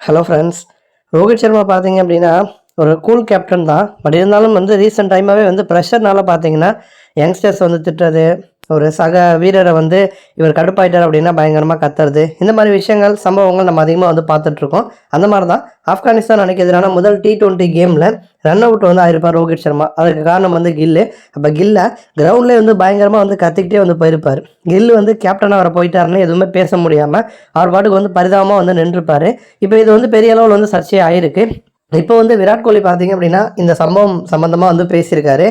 Hello friends Rohit Sharma பார்த்தீங்க அப்படின்னா ஒரு கூல் கேப்டன் தான். பட் இருந்தாலும் வந்து ரீசெண்ட் டைமாகவே வந்து ப்ரெஷர்னால பார்த்தீங்கன்னா யங்ஸ்டர்ஸ் வந்து திட்டுறது ஒரு சக வீரரை வந்து இவர் கடுப்பாயிட்டார் அப்படின்னா பயங்கரமாக கத்துறது. இந்த மாதிரி விஷயங்கள் சம்பவங்கள் நம்ம அதிகமாக வந்து பார்த்துட்ருக்கோம். அந்த மாதிரி தான் ஆப்கானிஸ்தான் அன்னைக்கு எதிரான முதல் டி டுவெண்ட்டி கேமில் ரன் அவுட் வந்து ஆயிருப்பார் ரோஹித் சர்மா. அதுக்கு காரணம் வந்து கில்லு அப்போ கில்லை கிரவுண்ட்லேயே வந்து பயங்கரமாக வந்து கத்திக்கிட்டே வந்து போயிருப்பார். கில்லு வந்து கேப்டனாக வர போயிட்டாருன்னு எதுவுமே பேச முடியாமல் அவர் பாட்டுக்கு வந்து பரிதாபமாக வந்து நின்றுப்பார். இப்போ இது வந்து பெரிய அளவில் வந்து சர்ச்சையாக ஆயிருக்கு இப்போ வந்து விராட் கோலி பார்த்தீங்க அப்படின்னா இந்த சம்பவம் சம்மந்தமாக வந்து பேசியிருக்காரு.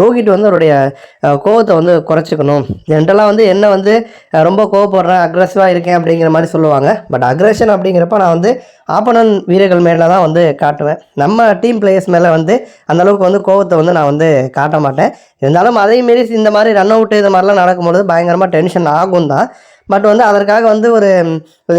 ரோஹித் வந்து அவருடைய கோவத்தை வந்து குறைச்சிக்கணும். ஜென்ரலாக வந்து என்ன வந்து ரொம்ப கோவப்படுறேன் அக்ரெசிவாக இருக்கேன் அப்படிங்கிற மாதிரி சொல்லுவாங்க. பட் அக்ரெஷன் அப்படிங்கிறப்ப நான் வந்து ஆப்பனன் வீரர்கள் மேலே தான் வந்து காட்டுவேன். நம்ம டீம் பிளேயர்ஸ் மேலே வந்து அந்த அளவுக்கு வந்து கோவத்தை வந்து நான் வந்து காட்ட மாட்டேன். இருந்தாலும் அதையும் மீறி இந்த மாதிரி ரன் அவுட் இது மாதிரிலாம் நடக்கும்பொழுது பயங்கரமாக டென்ஷன் ஆகும் தான். பட் வந்து அதற்காக வந்து ஒரு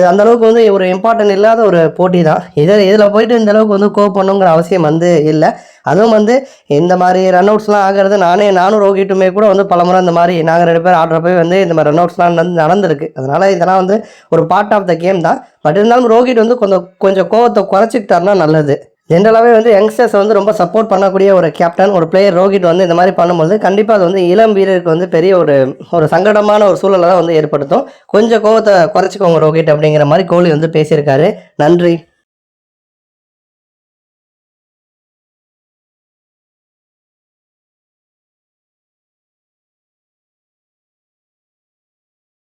அந்தளவுக்கு வந்து ஒரு இம்பார்ட்டன்ட் இல்லாத ஒரு போட்டி தான். இதில் இதில் போயிட்டு இந்த அளவுக்கு வந்து பண்ணுங்கிற அவசியம் வந்து இல்லை. அதுவும் வந்து இந்த மாதிரி ரன் அவுட்ஸ்லாம் ஆகிறது நானே நானும் ரோகிட்டுமே கூட வந்து பலமுறை இந்த மாதிரி நாங்கள் ரெண்டு பேர் ஆடுறப்ப வந்து இந்த மாதிரி ரன் அவுட்ஸ்லாம் வந்து நடந்திருக்கு. அதனால் இதெல்லாம் வந்து ஒரு பார்ட் ஆஃப் த கேம் தான். பட் இருந்தாலும் ரோஹித் வந்து கொஞ்சம் கொஞ்சம் கோவத்தை குறைச்சிக்கிட்டாருன்னா நல்லது. ஜென்ரலாகவே வந்து யங்ஸ்டர்ஸ் வந்து ரொம்ப சப்போர்ட் பண்ணக்கூடிய ஒரு கேப்டன் ஒரு பிளேயர் ரோஹித் வந்து இந்த மாதிரி பண்ணும்போது கண்டிப்பாக அது வந்து இளம் வீரருக்கு வந்து பெரிய ஒரு ஒரு சங்கடமான ஒரு சூழலை தான் வந்து ஏற்படுத்தும். கொஞ்சம் கோவத்தை குறைச்சிக்கோங்க ரோஹித் அப்படிங்கிற மாதிரி கோலி வந்து பேசியிருக்காரு. நன்றி.